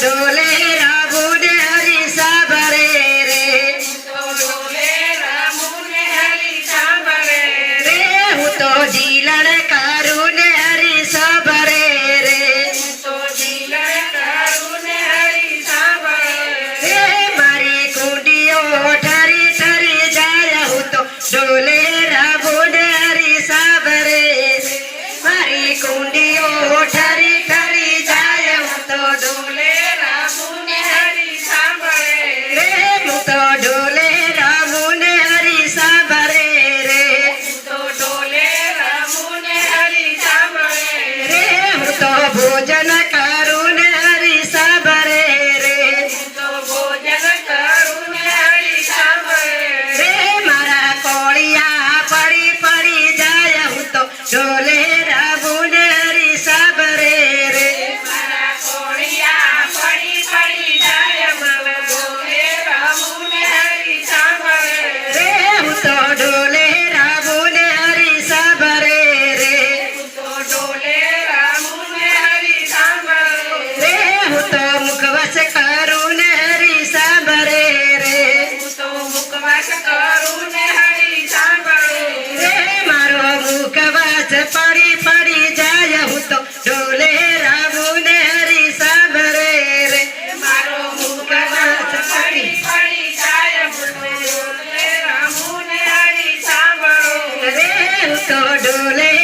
ડોલે રાબુને હરી સાંભળે રે રે તો જીલણ કરું ને હરી સાંભળે રે રે હું તો ડોલે રાબુને હરી સાંભળે મારી કુંડીઓ ಭೋಜನ ಕ നെഞ്ചോടോലെ